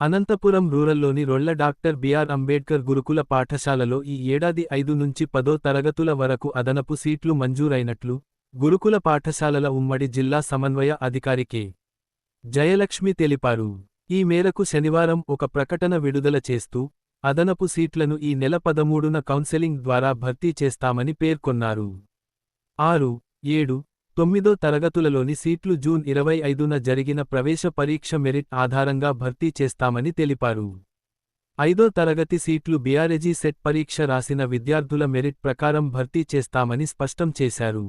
Anantapuram రూరల్లోని Rolla doctor B R Ambedkar గురుకుల పాఠశాలలో ఈ ఏడాది ఐదు నుంచి పదో తరగతుల వరకు అదనపు సీట్లు మంజూరైనట్లు గురుకుల పాఠశాలల ఉమ్మడి జిల్లా సమన్వయ అధికారి కె. జయలక్ష్మి తెలిపారు. ఈ మేరకు శనివారం ఒక ప్రకటన విడుదల చేస్తూ అదనపు సీట్లను ఈ నెల పదమూడున కౌన్సెలింగ్ ద్వారా భర్తీ చేస్తామని పేర్కొన్నారు. ఆరు ఏడు తొమ్మిదో తరగతులలోని సీట్లు జూన్ ఇరవై ఐదున జరిగిన ప్రవేశ పరీక్ష మెరిట్ ఆధారంగా భర్తీ చేస్తామని తెలిపారు. ఐదో తరగతి సీట్లు బీఆర్ఎజీ సెట్ పరీక్ష రాసిన విద్యార్థుల మెరిట్ ప్రకారం భర్తీ చేస్తామని స్పష్టం చేశారు.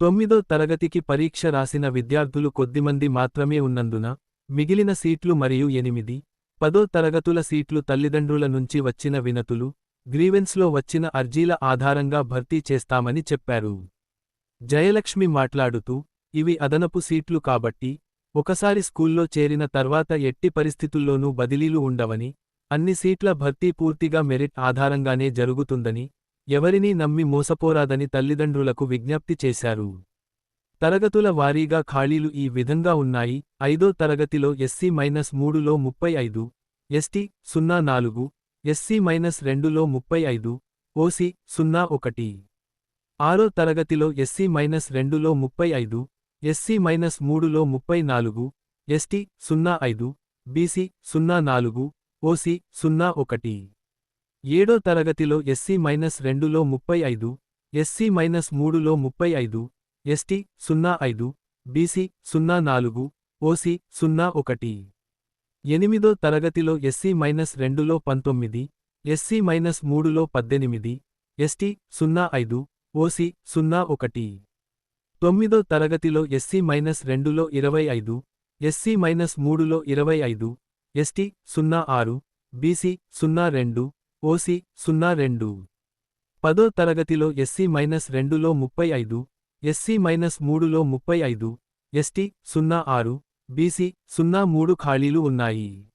తొమ్మిదో తరగతికి పరీక్ష రాసిన విద్యార్థులు కొద్దిమంది మాత్రమే ఉన్నందున మిగిలిన సీట్లు మరియు ఎనిమిది పదో తరగతుల సీట్లు తల్లిదండ్రుల నుంచి వచ్చిన వినతులు గ్రీవెన్స్లో వచ్చిన అర్జీల ఆధారంగా భర్తీ చేస్తామని చెప్పారు. జయలక్ష్మి మాట్లాడుతూ ఇవి అదనపు సీట్లు కాబట్టి ఒకసారి స్కూల్లో చేరిన తర్వాత ఎట్టి పరిస్థితుల్లోనూ బదిలీలు ఉండవని అన్ని సీట్ల భర్తీ పూర్తిగా మెరిట్ ఆధారంగానే జరుగుతుందని ఎవరినీ నమ్మి మోసపోరాదని తల్లిదండ్రులకు విజ్ఞప్తి చేశారు. తరగతుల వారీగా ఖాళీలు ఈ విధంగా ఉన్నాయి. ఐదో తరగతిలో ఎస్సీ మైనస్ మూడులో ముప్పై ఐదు ఎస్టీ సున్నా నాలుగు ఎస్సీ మైనస్ రెండులో ముప్పై ఐదు ఓసీ సున్నా ఒకటి. ఆరో తరగతిలో ఎస్సీ మైనస్ రెండులో ముప్పై ఐదు ఎస్సీ మైనస్ మూడులో ముప్పై నాలుగు ఎస్టీ సున్నా ఐదు బీసీ సున్నా నాలుగు ఓసీ సున్నా ఒకటి. ఏడో తరగతిలో ఎస్సీ మైనస్ రెండులో ముప్పై ఐదు ఎస్సీ మైనస్ మూడులో ముప్పై ఐదు ఎస్టీ సున్నా ఐదు బీసీ సున్నా నాలుగు ఓసీ సున్నా ఒకటి. ఎనిమిదో తరగతిలో ఎస్సీ మైనస్ రెండులో పంతొమ్మిది ఎస్సీ మైనస్ మూడులో పద్దెనిమిది ఎస్టీ సున్నా ఐదు ఓసి సున్నా ఒకటి. తొమ్మిదో తరగతిలో ఎస్సీ మైనస్ రెండులో ఇరవై ఐదు ఎస్సీ మైనస్ మూడులో ఇరవై ఐదు ఎస్టీ సున్నా ఆరు బీసీ సున్నా రెండు ఓసీ సున్నా రెండు. పదో తరగతిలో ఎస్సీ మైనస్ రెండులో ముప్పై ఐదు ఎస్సీ మైనస్ మూడులో ముప్పై ఐదు ఎస్టీ సున్నా ఆరు బీసీ సున్నా మూడు ఖాళీలు ఉన్నాయి.